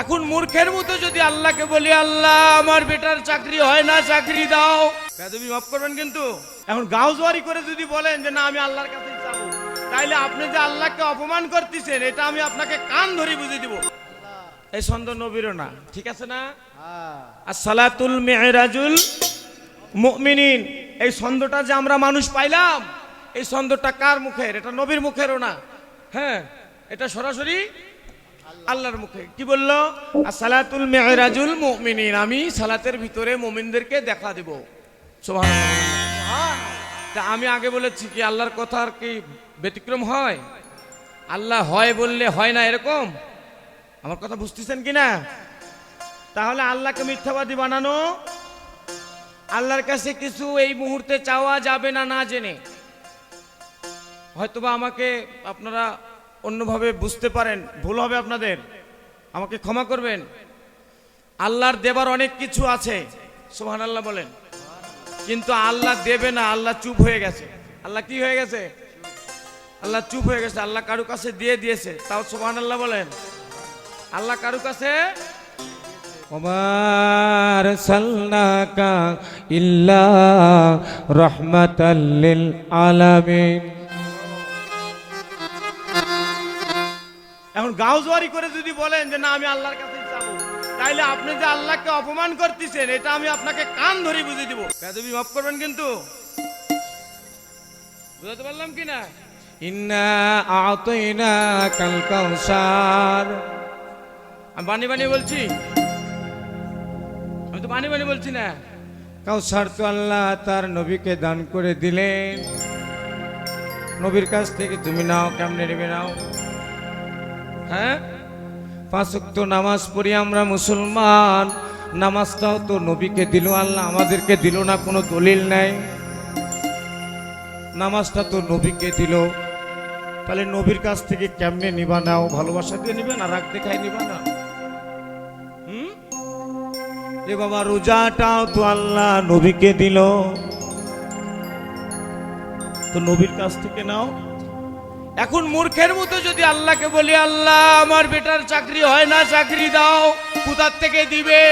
এখন মূর্খের মতো যদি আল্লাহকে বলি আল্লাহ আমার বেটার চাকরি হয় না চাকরি দাও। তুমি মাফ করবেন কিন্তু। এখন গাও জোয়ারি করে যদি বলেন যে না আমি আল্লাহর কাছে যাব তাইলে আপনি যে আল্লাহকে অপমান করতেছেন এটা আমি আপনাকে কান ধরে বুঝিয়ে দিব। এই সন্দেহ নবীরও না ঠিক আছে না? আর সালাতুল মেহরাজুল মুমিনিন। এই ছন্দটা যে আমরা মানুষ পাইলাম এই ছন্দটা কার মুখের? এটা নবীর মুখেরও না। হ্যাঁ এটা সরাসরি আল্লাহর মুখে। কি বলল? সালাতুল মেহরাজুল মুমিনিন। আমি সালাতের ভিতরে মুমিনদেরকে দেখা দেব। সুবহানাল্লাহ। তা আমি আগে বলেছি কি, আল্লাহর কথা আর কি ব্যতিক্রম হয়? আল্লাহ হয় বললে হয় না এরকম? আমার কথা বুঝতেছেন কি না তাহলে আল্লাহকে মিথ্যাবাদী বানানো? আল্লাহর কাছে কিছু এই মুহূর্তে চাওয়া যাবে না না জেনে? হয়তোবা আমাকে আপনারা অন্যভাবে বুঝতে পারেন, ভুল হবে আপনাদের। আমাকে ক্ষমা করবেন। আল্লাহর দেবার অনেক কিছু আছে সোহান আল্লাহ বলেন। কিন্তু আল্লাহ দেবে না, আল্লাহ চুপ হয়ে গেছে। আল্লাহ কি হয়ে গেছে? আল্লাহ চুপ হয়ে গেছে, আল্লাহ কারু কাছে দিয়ে দিয়েছে। তাও সোহান আল্লাহ বলেন। আল্লাহ কারু কাছে? ওমার সাল্লাকা ইল্লা রহমাতাল্লিল আলামিন। এখন গাঁও জোয়ারি করে যদি বলেন যে না আমি আল্লাহর কাছে যাব। তাইলে আপনি যে আল্লাহকে অপমান করতেছেন এটা আমি আপনাকে কান ধরে বুঝে দিব। বেদবি মাফ করবেন কিন্তু। বুঝাতে পারলাম কি না? ইন্না আতইনা কাল কাউসার। আমি বানি বানি বলছি। আমি তো বানি বানি বলছি না। কাউসার তো আল্লাহ তার নবীকে দান করে দিলেন। নবীর কাছ থেকে তুমি নাও কেমনে নেবে নাও? হ্যাঁ? পাঁচ ওয়াক্ত নামাজ পড়ি আমরা মুসলমান। নামাজটাও তো নবীকে দিল, আল্লাহ আমাদেরকে দিল না, কোনো দলিল নাই। নামাজটা তো নবীকে দিল। তাহলে নবীর কাছ থেকে কেমনে নিবা নাও? ভালোবাসা দিয়ে নিবে না রাগ দেখাই নিবা না? হুম? বাবা, রোজাটাও তো আল্লাহ নবীকে দিল। তো নবীর কাছ থেকে নাও। এখন মূর্খের মতো যদি আল্লাহকে বলি, আল্লাহ, আমার বেটার চাকরি হয় না, চাকরি দাও, কোথার থেকে দিবে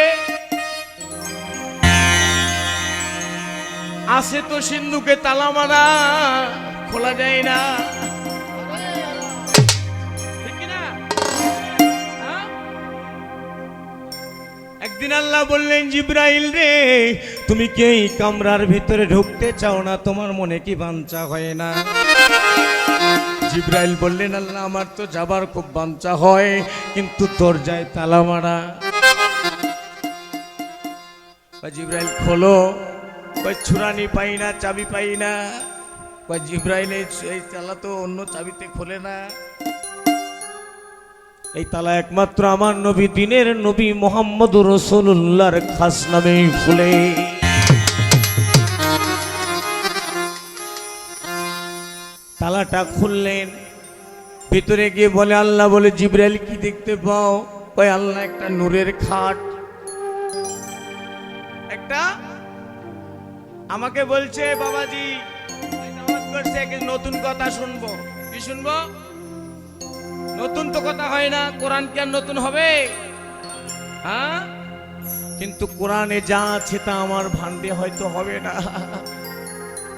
আছে তো সিন্ধুকে তালা মারা, খোলা যায় না? হ্যাঁ? একদিন আল্লাহ বললেন, জিব্রাইল রে, তুমি কি এই কামরার ভিতরে ঢুকতে চাও না তোমার মনে কি বাঞ্চা হয় না জিব্রাইল বললেন, আল্লাহ, আমার তো যাবার খুব বাঞ্চা হয়, কিন্তু তোর যায় তালা মারা। জিব্রাইল, খোলো। ছুরানি পাই না, চাবি পাই না। কই জিব্রাইল, এই তালা তো অন্য চাবিতে খোলে না। এই তালা একমাত্র আমার নবী, দিনের নবী মোহাম্মদ রসুল্লাহর খাস নামে খুলে। তালাটা খুললেন। ভিতরে গিয়ে বলে, আল্লাহ বলে, জিব্রাইল, কি দেখতে পাও? ওই আল্লাহ একটা নূরের খাট। একটা? আমাকে বলছে, বাবাজি নতুন কথা শুনব। কি শুনব? নতুন তো কথা হয় না, কোরআন কি আর নতুন হবে? হ্যাঁ? কিন্তু কোরআনে যা আছে তা আমার ভান্ডে হয়তো হবে না।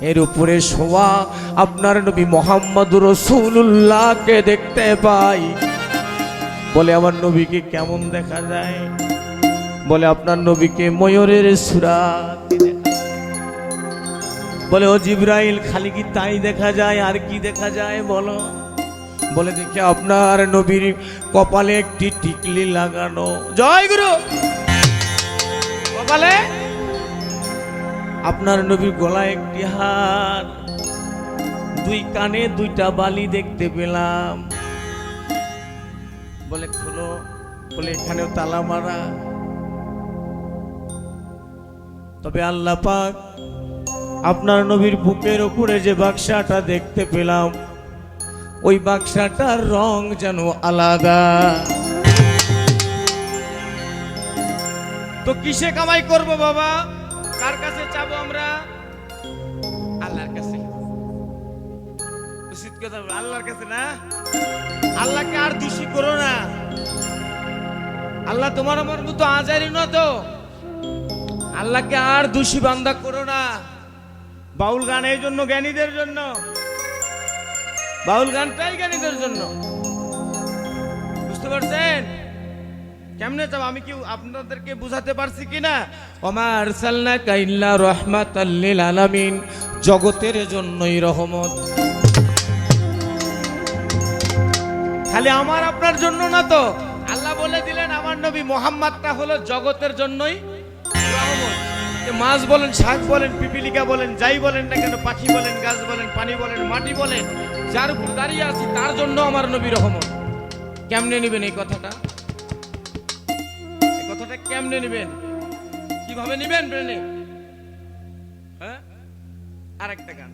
এর উপরে শোয়া আপনার নবী মোহাম্মদ রসুল্লাহকে দেখতে পাই। বলে, আমার নবীকে কেমন দেখা যায়? বলে, আপনার নবীকে ময়ূরের সুরা বলে, ও জিব্রাইল, খালি কি তাই দেখা যায়? আর কি দেখা যায় বলো? বলে, দেখে, আপনার নবীর কপালে একটি টিকলি লাগানো। জয় গুরু! কপালে আপনার নবীর গলায় একটি হার। দুই কানে দুইটা বালি দেখতে পেলাম। বলে, খোলো। বলে, এখানেও তালা মারা। তবে আল্লাহ পাক আপনার নবীর বুকের উপরে যে বাক্সাটা দেখতে পেলাম, ওই বাক্সাটার রং যেন আলাদা। তো কিসে কামাই করব বাবা? কার কাছে চাবো আমরা? আল্লাহর কাছে। উচিত কথা আল্লাহর কাছে না? আল্লাহকে আর দোষী করো না। আল্লাহ তোমার আমার মতো আজারি না তো। আল্লাহকে আর দোষী বান্দা করো না। বাউল গান এই জন্য জ্ঞানীদের জন্য। বাউল গানটাই জ্ঞানীদের জন্য। বুঝতে পারছেন? কেমনে যাব? আমি কি আপনাদেরকে বুঝাতে পারছি কিনা? ওমা আরসালনাকা ইল্লা রাহমাতাল লিল আলামিন। জগতের জন্যই রহমত। খালি আমার আপনার জন্য না তো। আল্লাহ বলে দিলেন আমার নবী মোহাম্মদটা হলো জগতের জন্যই রহমত। যে মাছ বলেন শাক বলেন পিপিলিকা বলেন যাই বলেন না কেন পাখি বলেন গাছ বলেন পানি বলেন মাটি বলেন যার উপর দাঁড়িয়ে আছি তার জন্য আমার নবী রহমত। কেমনে নেবেন এই কথাটা? কথাটা কেমনে নেবেন? কীভাবে নেবেন ব্রেনে হ্যাঁ? আরেকটা গান।